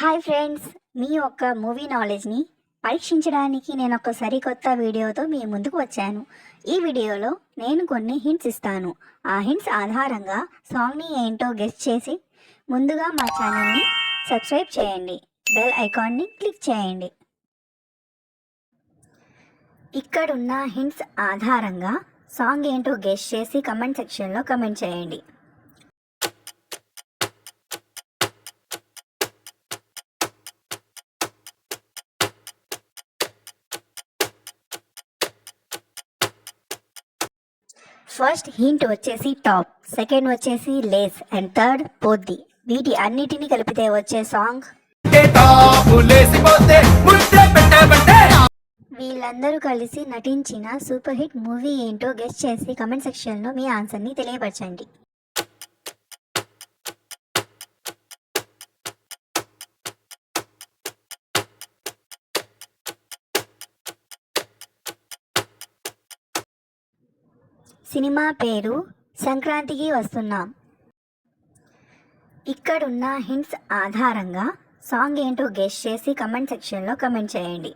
Hi friends మీ యొక్క movie నాలెడ్జ్ని పరీక్షించడానికి నేను ఒక సరికొత్త వీడియోతో మీ ముందుకు వచ్చాను. ఈ వీడియోలో నేను కొన్ని హింట్స్ ఇస్తాను. ఆ హింట్స్ ఆధారంగా సాంగ్ని ఏంటో గెస్ట్ చేసి ముందుగా మా ఛానల్ని సబ్స్క్రైబ్ చేయండి. బెల్ ఐకాన్ని క్లిక్ చేయండి. ఇక్కడున్న హింట్స్ ఆధారంగా సాంగ్ ఏంటో గెస్ట్ చేసి కమెంట్ సెక్షన్లో కమెంట్ చేయండి. ఫస్ట్ హింట్ వచ్చేసి టాప్ సెకండ్ వచ్చేసి లేస్ అండ్ థర్డ్ పోద్ది వీటి అన్నిటిని కలిపితే వచ్చే సాంగ్ వీళ్ళందరూ కలిసి నటించిన సూపర్ హిట్ మూవీ ఏంటో గెస్ట్ చేసి కమెంట్ సెక్షన్లో మీ ఆన్సర్ని తెలియపరచండి. సినిమా పేరు సంక్రాంతికి వస్తున్నాం. ఇక్కడున్న హింట్స్ ఆధారంగా సాంగ్ ఏంటో గెస్ట్ చేసి కమెంట్ సెక్షన్లో కమెంట్ చేయండి.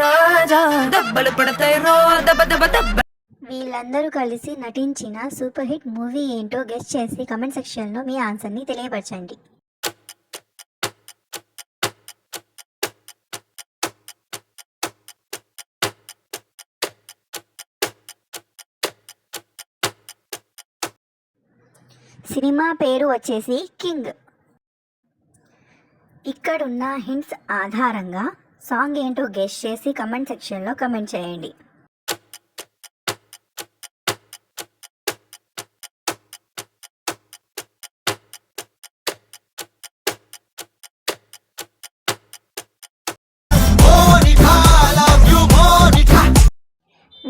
రాజా దెబ్బలు పడతాయి రో దెబ్బ దెబ్బ దెబ్బ. వీళ్ళందరూ కలిసి నటించిన సూపర్ హిట్ మూవీ ఏంటో గెస్ట్ చేసి కమెంట్ సెక్షన్లో మీ ఆన్సర్ని తెలియపరచండి. సినిమా పేరు వచ్చేసి కింగ్. ఇక్కడున్న హింట్స్ ఆధారంగా సాంగ్ ఏంటో గెస్ట్ చేసి కమెంట్ సెక్షన్లో కమెంట్ చేయండి.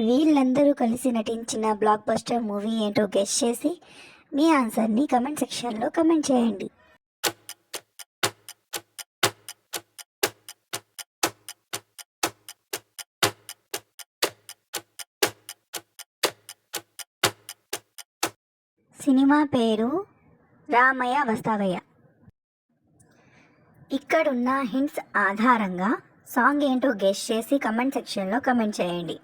వీళ్ళందరూ కలిసి నటించిన బ్లాక్ బస్టర్ మూవీ ఏంటో గెస్ట్ చేసి మీ ఆన్సర్ని కమెంట్ సెక్షన్లో కమెంట్ చేయండి. సినిమా పేరు రామయ్య వస్తావయ్య. ఇక్కడున్న హింట్స్ ఆధారంగా సాంగ్ ఏంటో గెస్ట్ చేసి కమెంట్ సెక్షన్లో కమెంట్ చేయండి.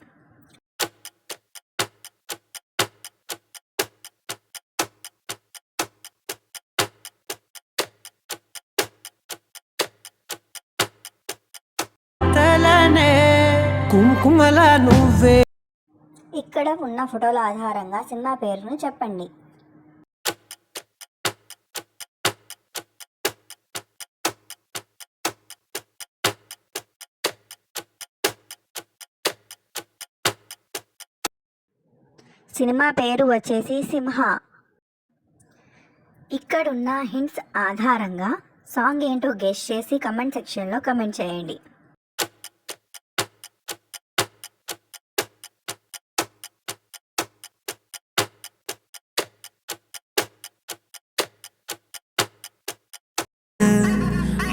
కుంకుమల నువ్వే. ఇక్కడ ఉన్న ఫోటోల ఆధారంగా సినిమా పేరును చెప్పండి. సినిమా పేరు వచ్చేసి సింహ. ఇక్కడున్న హింట్స్ ఆధారంగా సాంగ్ ఏంటో గెస్ట్ చేసి కమెంట్ సెక్షన్లో కమెంట్ చేయండి.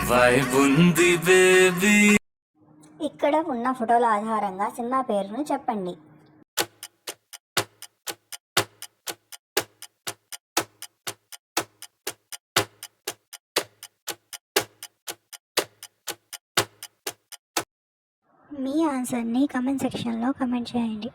వైబ్ ఉంది బేబీ ఇక్కడ ఉన్న ఫోటోల ఆధారంగా సినిమా పేరును చెప్పండి. మీ ఆన్సర్ని కమెంట్ సెక్షన్లో కమెంట్ చేయండి.